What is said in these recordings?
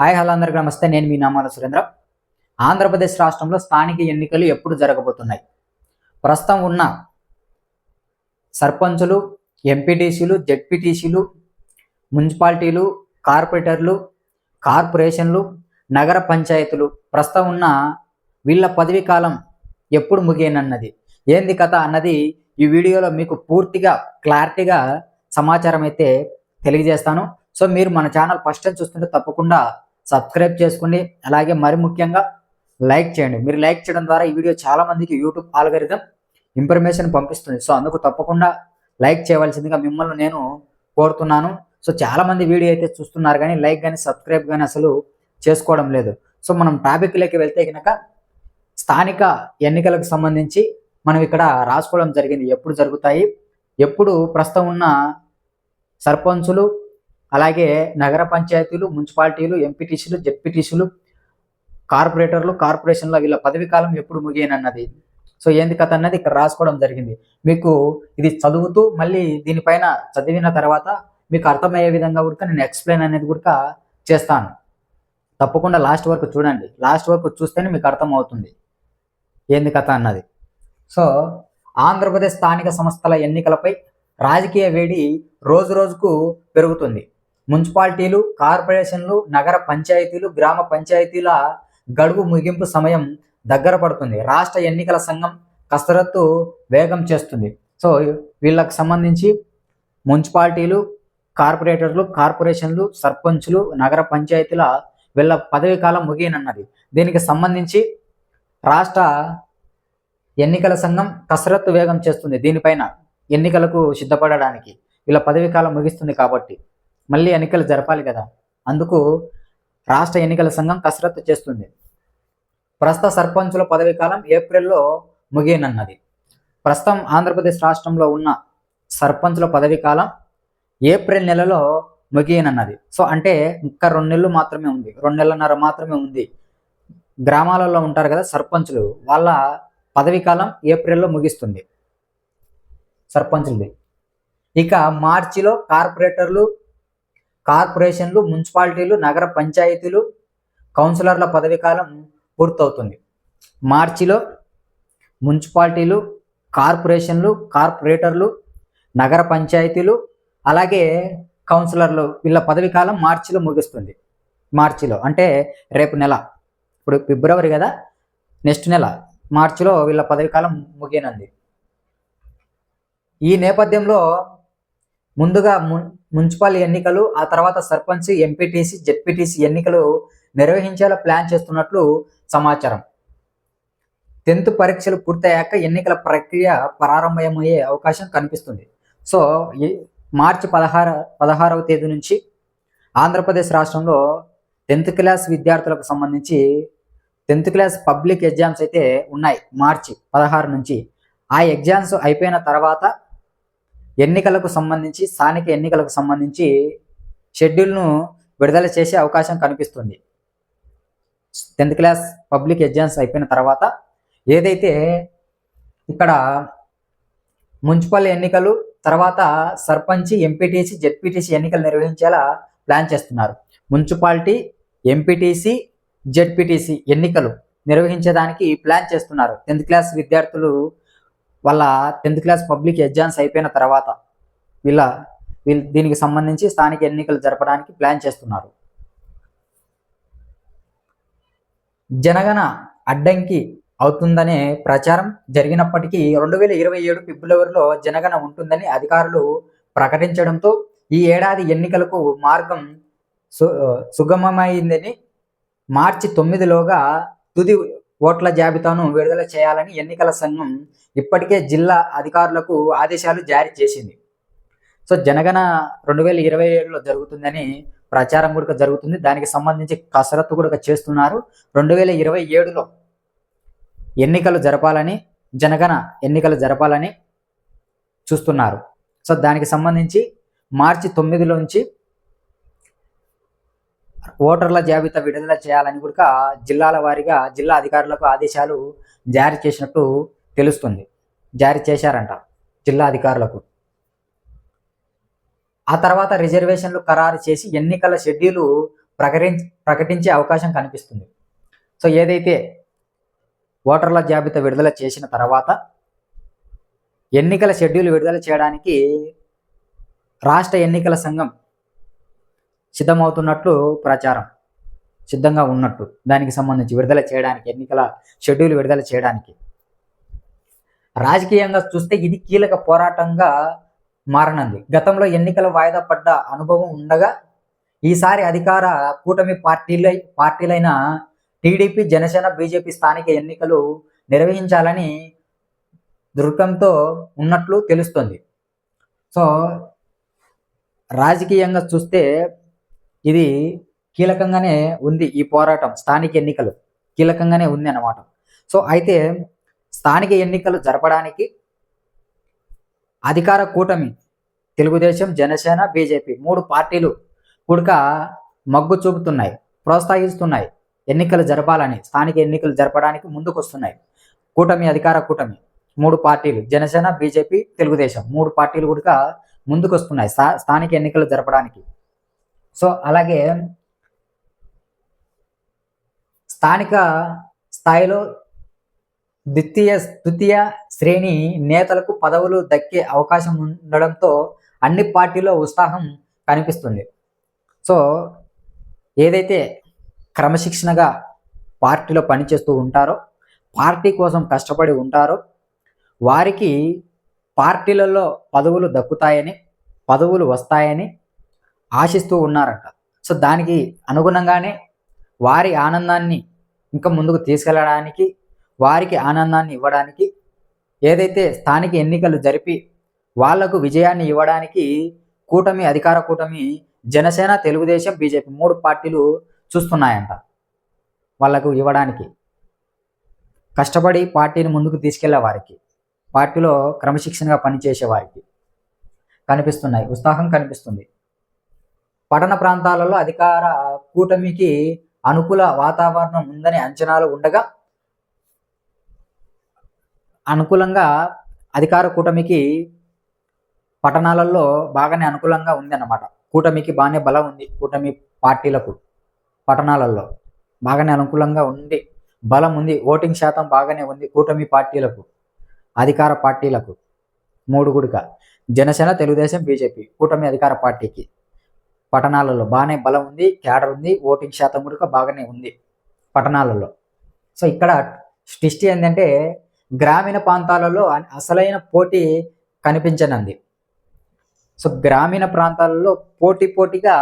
Hi hello అందరికీ నమస్తే. నేను మీ నామాల సురేంద్ర ఆంధ్రప్రదేశ్ రాష్ట్రంలో స్థానిక ఎన్నికలు ఎప్పుడు జరగబోతున్నాయి? ప్రస్తుతం ఉన్న సర్పంచులు ఎంపీటీసీలు జెడ్పీటీసీలు మున్సిపాలిటీలు కార్పొరేటర్లు కార్పొరేషన్లు నగర పంచాయతీలు ప్రస్తుతం ఉన్న వీళ్ళ పదవీ కాలం ఎప్పుడు ముగియనన్నది. ఏంది కథ అన్నది ఈ వీడియోలో మీకు పూర్తిగా క్లారిటీగా సమాచారం అయితే తెలియజేస్తాను. సో మీరు మన ఛానల్ ఫస్ట్ టైం చూస్తుంటే తప్పకుండా సబ్స్క్రైబ్ చేసుకోండి. అలాగే మరి ముఖ్యంగా లైక్ చేయండి. మీరు లైక్ చేయడం ద్వారా ఈ వీడియో చాలా మందికి యూట్యూబ్ ఆల్గరిథం ఇన్ఫర్మేషన్ పంపిస్తుంది. సో అందుకు తప్పకుండా లైక్ చేయవలసిందిగా మిమ్మల్ని నేను కోరుతున్నాను. సో చాలా మంది వీడియో అయితే చూస్తున్నారు కానీ లైక్ కానీ సబ్స్క్రైబ్ కానీ అసలు చేసుకోవడం లేదు. సో మనం టాపిక్లోకి వెళ్తే కనుక స్థానిక ఎన్నికలకు సంబంధించి మనం ఇక్కడ రాసుకోవడం జరిగింది. ఎప్పుడు జరుగుతాయి? ఎప్పుడు ప్రస్తుతం ఉన్న సర్పంచులు అలాగే నగర పంచాయతీలు మున్సిపాలిటీలు ఎంపీటీసీలు జెడ్పీటీసీలు కార్పొరేటర్లు కార్పొరేషన్ల వీళ్ళ పదవి కాలం ఎప్పుడు ముగియనన్నది. సో ఏంది కథ అన్నది ఇక్కడ రాసుకోవడం జరిగింది. మీకు ఇది చదువుతూ మళ్ళీ దీనిపైన చదివిన తర్వాత మీకు అర్థమయ్యే విధంగా కూడా నేను ఎక్స్ప్లెయిన్ అనేది కూడా చేస్తాను. తప్పకుండా లాస్ట్ వరకు చూడండి. లాస్ట్ వరకు చూస్తేనే మీకు అర్థమవుతుంది. ఏంది కథ అన్నది. సో ఆంధ్రప్రదేశ్ స్థానిక సంస్థల ఎన్నికలపై రాజకీయ వేడి రోజు రోజుకు పెరుగుతుంది. మున్సిపాలిటీలు కార్పొరేషన్లు నగర పంచాయతీలు గ్రామ పంచాయతీల గడువు ముగింపు సమయం దగ్గర పడుతుంది. రాష్ట్ర ఎన్నికల సంఘం కసరత్తు వేగం చేస్తుంది. సో వీళ్ళకి సంబంధించి మున్సిపాలిటీలు కార్పొరేటర్లు కార్పొరేషన్లు సర్పంచులు నగర పంచాయతీల వీళ్ళ పదవి కాలం ముగియనన్నది. దీనికి సంబంధించి రాష్ట్ర ఎన్నికల సంఘం కసరత్తు వేగం చేస్తుంది దీనిపైన ఎన్నికలకు సిద్ధపడడానికి. వీళ్ళ పదవి కాలం ముగిస్తుంది కాబట్టి. మళ్ళీ ఎన్నికలు జరపాలి కదా. అందుకు రాష్ట్ర ఎన్నికల సంఘం కసరత్తు చేస్తుంది. ప్రస్తుత సర్పంచుల పదవి కాలం ఏప్రిల్లో ముగియనన్నది. ప్రస్తుతం ఆంధ్రప్రదేశ్ రాష్ట్రంలో ఉన్న సర్పంచుల పదవి కాలం ఏప్రిల్ నెలలో ముగియనన్నది. సో అంటే ఇంకా రెండు నెలలు మాత్రమే ఉంది. రెండు నెలలన్నర మాత్రమే ఉంది. గ్రామాలలో ఉంటారు కదా సర్పంచులు వాళ్ళ పదవి కాలం ఏప్రిల్లో ముగిస్తుంది. సర్పంచులది. ఇక మార్చిలో కార్పొరేటర్లు కార్పొరేషన్లు మున్సిపాలిటీలు నగర పంచాయతీలు కౌన్సిలర్ల పదవి కాలం పూర్తవుతుంది. మార్చిలో మున్సిపాలిటీలు కార్పొరేషన్లు కార్పొరేటర్లు నగర పంచాయతీలు అలాగే కౌన్సిలర్లు వీళ్ళ పదవి కాలం మార్చిలో ముగుస్తుంది. మార్చిలో అంటే రేపు నెల. ఇప్పుడు ఫిబ్రవరి కదా నెక్స్ట్ నెల. మార్చిలో వీళ్ళ పదవి కాలం ముగియనుంది. ఈ నేపథ్యంలో ముందుగా మున్ మున్సిపల్ ఎన్నికలు ఆ తర్వాత సర్పంచ్ ఎంపీటీసీ జెడ్పీటీసీ ఎన్నికలు నిర్వహించేలా ప్లాన్ చేస్తున్నట్లు సమాచారం. టెన్త్ పరీక్షలు పూర్తయ్యాక ఎన్నికల ప్రక్రియ ప్రారంభమయ్యే అవకాశం కనిపిస్తుంది. సో మార్చి పదహార పదహారవ తేదీ నుంచి ఆంధ్రప్రదేశ్ రాష్ట్రంలో టెన్త్ క్లాస్ విద్యార్థులకు సంబంధించి టెన్త్ క్లాస్ పబ్లిక్ ఎగ్జామ్స్ అయితే ఉన్నాయి మార్చి పదహారు నుంచి. ఆ ఎగ్జామ్స్ అయిపోయిన తర్వాత ఎన్నికలకు సంబంధించి స్థానిక ఎన్నికలకు సంబంధించి షెడ్యూల్ను విడుదల చేసే అవకాశం కనిపిస్తుంది. టెన్త్ క్లాస్ పబ్లిక్ ఎగ్జామ్స్ అయిపోయిన తర్వాత ఏదైతే ఇక్కడ మున్సిపల్ ఎన్నికలు తర్వాత సర్పంచి ఎంపీటీసీ జెడ్పీటీసీ ఎన్నికలు నిర్వహించేలా ప్లాన్ చేస్తున్నారు. మున్సిపాలిటీ ఎంపీటీసీ జెడ్పీటీసీ ఎన్నికలు నిర్వహించడానికి ప్లాన్ చేస్తున్నారు. టెన్త్ క్లాస్ విద్యార్థులు వాళ్ళ టెన్త్ క్లాస్ పబ్లిక్ ఎగ్జామ్స్ అయిపోయిన తర్వాత వీళ్ళ వీళ్ళు దీనికి సంబంధించి స్థానిక ఎన్నికలు జరపడానికి ప్లాన్ చేస్తున్నారు. జనగణ అడ్డంకి అవుతుందనే ప్రచారం జరిగినప్పటికీ రెండు వేల ఇరవై ఏడు ఫిబ్రవరిలో జనగణ ఉంటుందని అధికారులు ప్రకటించడంతో ఈ ఏడాది ఎన్నికలకు మార్గం సు సుగమమైందని మార్చి తొమ్మిదిలోగా తుది ఓట్ల జాబితాను విడుదల చేయాలని ఎన్నికల సంఘం ఇప్పటికే జిల్లా అధికారులకు ఆదేశాలు జారీ చేసింది. సో జనగణ రెండు వేల ఇరవై ఏడులో జరుగుతుందని ప్రచారం కూడా జరుగుతుంది. దానికి సంబంధించి కసరత్తు కూడా చేస్తున్నారు. రెండు వేల ఇరవై ఏడులో ఎన్నికలు జరపాలని జనగణ ఎన్నికలు జరపాలని చూస్తున్నారు. సో దానికి సంబంధించి మార్చి తొమ్మిదిలోంచి ఓటర్ల జాబితా విడుదల చేయాలని కూడా జిల్లాల వారీగా జిల్లా అధికారులకు ఆదేశాలు జారీ చేసినట్టు తెలుస్తుంది. జారీ చేశారంట జిల్లా అధికారులకు. ఆ తర్వాత రిజర్వేషన్లు ఖరారు చేసి ఎన్నికల షెడ్యూలు ప్రకటించి ప్రకటించే అవకాశం కనిపిస్తుంది. సో ఏదైతే ఓటర్ల జాబితా విడుదల చేసిన తర్వాత ఎన్నికల షెడ్యూల్ విడుదల చేయడానికి రాష్ట్ర ఎన్నికల సంఘం సిద్ధమవుతున్నట్లు ప్రచారం సిద్ధంగా ఉన్నట్టు. దానికి సంబంధించి విడుదల చేయడానికి ఎన్నికల షెడ్యూల్ విడుదల చేయడానికి. రాజకీయంగా చూస్తే ఇది కీలక పోరాటంగా మారనుంది. గతంలో ఎన్నికల వాయిదా పడ్డ అనుభవం ఉండగా ఈసారి అధికార కూటమి పార్టీల పార్టీలైన టీడీపీ జనసేన బీజేపీ స్థానిక ఎన్నికలు నిర్వహించాలని దృఢంతో ఉన్నట్లు తెలుస్తుంది. సో రాజకీయంగా చూస్తే ఇది కీలకంగానే ఉంది ఈ పోరాటం స్థానిక ఎన్నికలు కీలకంగానే ఉంది అన్నమాట. సో అయితే స్థానిక ఎన్నికలు జరపడానికి అధికార కూటమి తెలుగుదేశం జనసేన బీజేపీ మూడు పార్టీలు కూడక మగ్గు చూపుతున్నాయి ప్రోత్సహిస్తున్నాయి. ఎన్నికలు జరపాలని స్థానిక ఎన్నికలు జరపడానికి ముందుకు వస్తున్నాయి కూటమి అధికార కూటమి మూడు పార్టీలు జనసేన బీజేపీ తెలుగుదేశం మూడు పార్టీలు కూడా ముందుకు వస్తున్నాయి స్థానిక ఎన్నికలు జరపడానికి. సో అలాగే స్థానిక స్థాయిలో ద్వితీయ తృతీయ శ్రేణి నేతలకు పదవులు దక్కే అవకాశం ఉండడంతో అన్ని పార్టీలో ఉత్సాహం కనిపిస్తుంది. సో ఏదైతే క్రమశిక్షణగా పార్టీలో పనిచేస్తూ ఉంటారో పార్టీ కోసం కష్టపడి ఉంటారో వారికి పార్టీలలో పదవులు దక్కుతాయని పదవులు వస్తాయని ఆశిస్తూ ఉన్నారంట. సో దానికి అనుగుణంగానే వారి ఆనందాన్ని ఇంకా ముందుకు తీసుకెళ్ళడానికి వారికి ఆనందాన్ని ఇవ్వడానికి ఏదైతే స్థానిక ఎన్నికలు జరిపి వాళ్ళకు విజయాన్ని ఇవ్వడానికి కూటమి అధికార కూటమి జనసేన తెలుగుదేశం బీజేపీ మూడు పార్టీలు చూస్తున్నాయంట వాళ్ళకు ఇవ్వడానికి. కష్టపడి పార్టీని ముందుకు తీసుకెళ్ళే వారికి పార్టీలో క్రమశిక్షణగా పనిచేసే వారికి కనిపిస్తున్నాయి. ఉత్సాహం కనిపిస్తుంది. పట్టణ ప్రాంతాలలో అధికార కూటమికి అనుకూల వాతావరణం ఉందని అంచనాలు ఉండగా అనుకూలంగా అధికార కూటమికి పట్టణాలలో బాగానే అనుకూలంగా ఉంది అన్నమాట కూటమికి బాగానే బలం ఉంది. కూటమి పార్టీలకు పట్టణాలలో బాగానే అనుకూలంగా ఉంది. బలం ఉంది. ఓటింగ్ శాతం బాగానే ఉంది. కూటమి పార్టీలకు అధికార పార్టీలకు మూడు గుడిక జనసేన తెలుగుదేశం బీజేపీ కూటమి అధికార పార్టీకి పట్టణాలలో బాగానే బలం ఉంది. క్యాడర్ ఉంది. ఓటింగ్ శాతం కూడా బాగానే ఉంది పట్టణాలలో. సో ఇక్కడ స్టిస్ట్ ఏంటంటే గ్రామీణ ప్రాంతాలలో అసలైన పోటీ కనిపించనంది. సో గ్రామీణ ప్రాంతాలలో పోటీ పోటీగా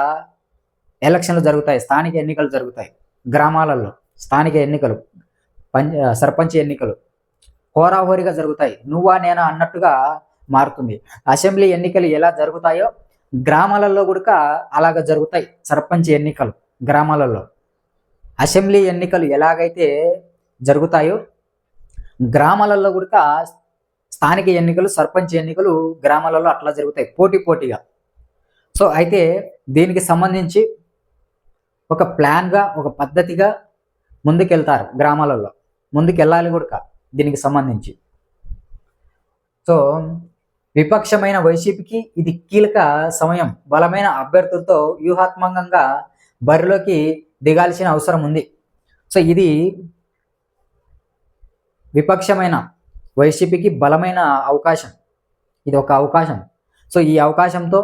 ఎలక్షన్లు జరుగుతాయి స్థానిక ఎన్నికలు జరుగుతాయి. గ్రామాలలో స్థానిక ఎన్నికలు పంచ సర్పంచ్ ఎన్నికలు హోరాహోరీగా జరుగుతాయి. నువ్వా నేనా అన్నట్టుగా మారుతుంది. అసెంబ్లీ ఎన్నికలు ఎలా జరుగుతాయో గ్రామాలలో కూడా అలాగ జరుగుతాయి సర్పంచ్ ఎన్నికలు గ్రామాలలో. అసెంబ్లీ ఎన్నికలు ఎలాగైతే జరుగుతాయో గ్రామాలలో కూడా స్థానిక ఎన్నికలు సర్పంచ్ ఎన్నికలు గ్రామాలలో అట్లా జరుగుతాయి పోటీ పోటీగా. సో అయితే దీనికి సంబంధించి ఒక ప్లాన్గా ఒక పద్ధతిగా ముందుకెళ్తారు గ్రామాలలో. ముందుకెళ్ళాలి కూడా దీనికి సంబంధించి. సో విపక్షమైన వైసీపీకి ఇది కీలక సమయం. బలమైన అభ్యర్థులతో వ్యూహాత్మకంగా బరిలోకి దిగాల్సిన అవసరం ఉంది. సో ఇది విపక్షమైన వైసీపీకి బలమైన అవకాశం. ఇది ఒక అవకాశం. సో ఈ అవకాశంతో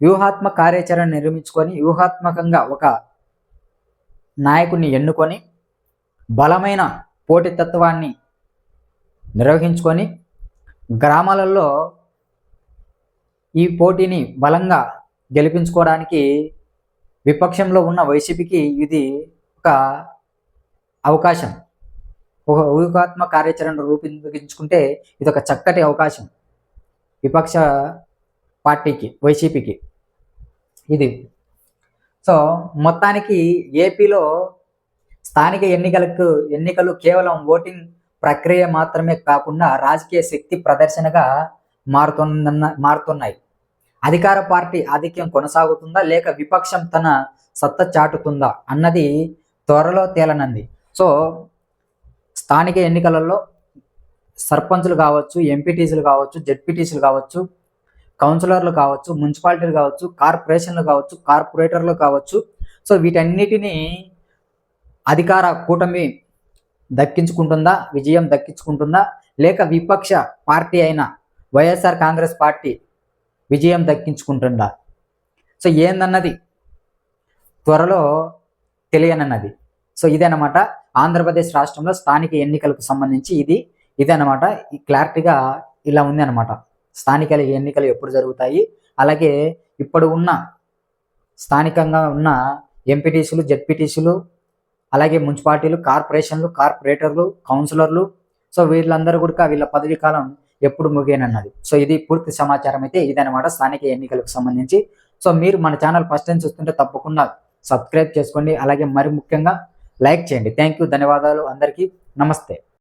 వ్యూహాత్మక కార్యాచరణ నిర్మించుకొని వ్యూహాత్మకంగా ఒక నాయకుడిని ఎన్నుకొని బలమైన పోటీతత్వాన్ని నిర్వహించుకొని గ్రామాలలో ఈ పోటీని బలంగా గెలిపించుకోవడానికి విపక్షంలో ఉన్న వైసీపీకి ఇది ఒక అవకాశం. ఒక ఊహాత్మక కార్యాచరణ రూపొందించుకుంటే ఇది ఒక చక్కటి అవకాశం. విపక్ష పార్టీకి వైసీపీకి. ఇది. సో మొత్తానికి ఏపీలో స్థానిక ఎన్నికలకు ఎన్నికలు కేవలం ఓటింగ్ ప్రక్రియ మాత్రమే కాకుండా రాజకీయ శక్తి ప్రదర్శనగా మారుతున్న మారుతున్నాయి. అధికార పార్టీ ఆధిక్యం కొనసాగుతుందా లేక విపక్షం తన సత్తా చాటుతుందా అన్నది త్వరలో తేలనంది. సో స్థానిక ఎన్నికలలో సర్పంచులు కావచ్చు ఎంపీటీసీలు కావచ్చు జెడ్పీటీసీలు కావచ్చు కౌన్సిలర్లు కావచ్చు మున్సిపాలిటీలు కావచ్చు కార్పొరేషన్లు కావచ్చు కార్పొరేటర్లు కావచ్చు. సో వీటన్నిటినీ అధికార కూటమి దక్కించుకుంటుందా? విజయం దక్కించుకుంటుందా? లేక విపక్ష పార్టీ అయిన వైఎస్ఆర్ కాంగ్రెస్ పార్టీ విజయం దక్కించుకుంటుందా? సో ఏందన్నది త్వరలో తెలియనన్నది. సో ఇదన్నమాట ఆంధ్రప్రదేశ్ రాష్ట్రంలో స్థానిక ఎన్నికలకు సంబంధించి ఇది ఇది అనమాట క్లారిటీగా ఇలా ఉంది అనమాట స్థానిక ఎన్నికలు ఎప్పుడు జరుగుతాయి? అలాగే ఇప్పుడు ఉన్న స్థానికంగా ఉన్న ఎంపీటీసీలు జెడ్పీటీసీలు అలాగే మున్సిపాలిటీలు కార్పొరేషన్లు కార్పొరేటర్లు కౌన్సిలర్లు సో వీళ్ళందరూ కూడా వీళ్ళ పదవి కాలం ఎప్పుడు ముగియనన్నది. సో ఇది పూర్తి సమాచారం అయితే ఇదనమాట స్థానిక ఎన్నికలకు సంబంధించి. సో మీరు మన ఛానల్ ఫస్ట్ టైం చూస్తుంటే తప్పకుండా సబ్స్క్రైబ్ చేసుకోండి. అలాగే మరి ముఖ్యంగా లైక్ చేయండి. థ్యాంక్ యూ ధన్యవాదాలు. అందరికీ నమస్తే.